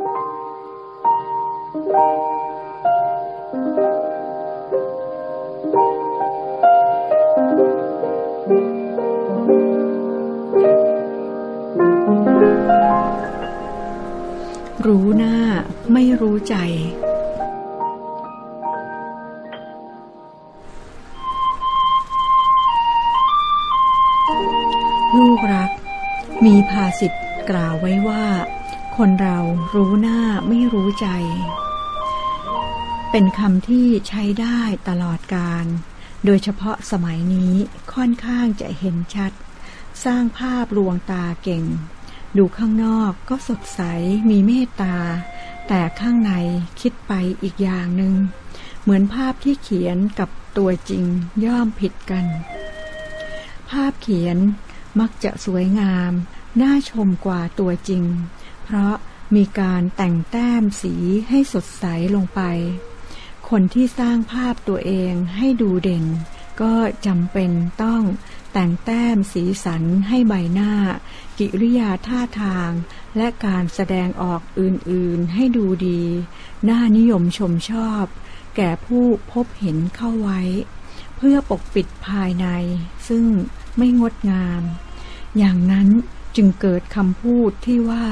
รู้หน้าไม่รู้ใจ ลูกรัก มีภาษิตกล่าวไว้ว่า คนเรารู้หน้าไม่รู้ใจ เป็นคำที่ใช้ได้ตลอดการ โดยเฉพาะสมัยนี้ค่อนข้างจะเห็นชัด สร้างภาพลวงตาเก่ง ดูข้างนอกก็สดใสมีเมตตา แต่ข้างในคิดไปอีกอย่างหนึง่ง เหมือนภาพที่เขียนกับตัวจริงย่อมผิดกัน ภาพเขียนมักจะสวยงาม น่าชมกว่าตัวจริง เพราะมีการแต่งแต้มสีให้สดใสลงไป คนที่สร้างภาพตัวเองให้ดูเด่น ก็จำเป็นต้องแต่งแต้มสีสันให้ใบหน้า กิริยาท่าทาง และการแสดงออกอื่นๆให้ดูดี น่านิยมชมชอบ แก่ผู้พบเห็นเข้าไว้ เพื่อปกปิดภายใน ซึ่งไม่งดงาม อย่างนั้นจึงเกิดคำพูดที่ว่า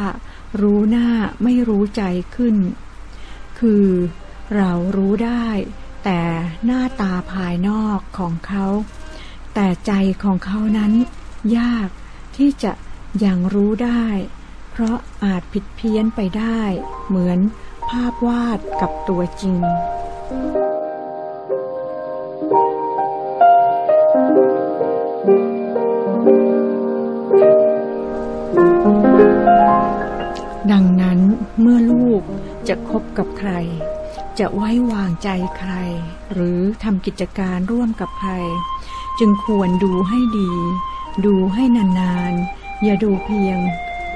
รู้หน้าไม่รู้ใจขึ้น คือเรารู้ได้ แต่หน้าตาภายนอกของเขา แต่ใจของเขานั้น ยากที่จะยังรู้ได้ เพราะอาจผิดเพี้ยนไปได้ เหมือนภาพวาดกับตัวจริง ดังนั้นเมื่อลูกจะคบกับใคร จะไว้วางใจใคร หรือทำกิจการร่วมกับใคร จึงควรดูให้ดี ดูให้นานๆ อย่าดูเพียง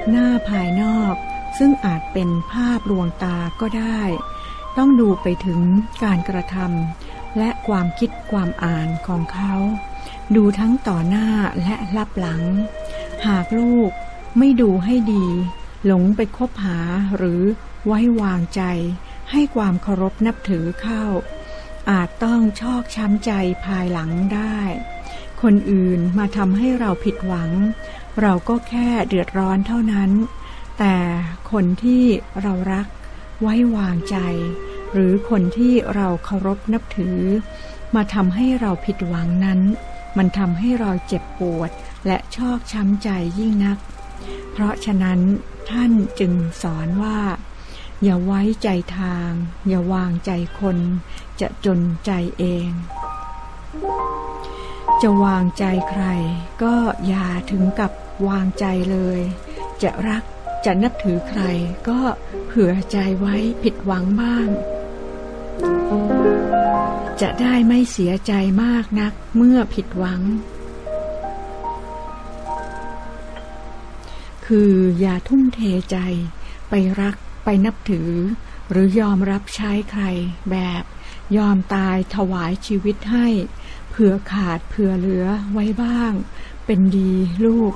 หน้าภายนอก ซึ่งอาจเป็นภาพลวงตาก็ได้ ต้องดูไปถึงการกระทำและความคิดความอ่านของเขา ดูทั้งต่อหน้าและลับหลัง หากลูกไม่ดูให้ดี หลงไปคบหาหรือไว้วางใจ ให้ความเคารพนับถือเข้า อาจต้องชอกช้ำใจภายหลังได้ คนอื่นมาทำให้เราผิดหวัง เราก็แค่เดือดร้อนเท่านั้น แต่คนที่เรารัก ไว้วางใจ หรือคนที่เราเคารพนับถือ มาทำให้เราผิดหวังนั้น มันทำให้เราเจ็บปวดและชอกช้ำใจยิ่งนัก เพราะฉะนั้น ท่านจึงสอนว่า อย่าไว้ใจทาง อย่าวางใจคน จะจนใจเอง จะวางใจใคร ก็อย่าถึงกับวางใจเลย จะรักจะนับถือใคร ก็เผื่อใจไว้ผิดหวังบ้าง จะได้ไม่เสียใจมากนักเมื่อผิดหวัง คืออย่าทุ่มเทใจ ไปรักไปนับถือ หรือยอมรับใช้ใครแบบยอมตายถวายชีวิตให้ เผื่อขาดเผื่อเหลือไว้บ้าง เป็นดีลูก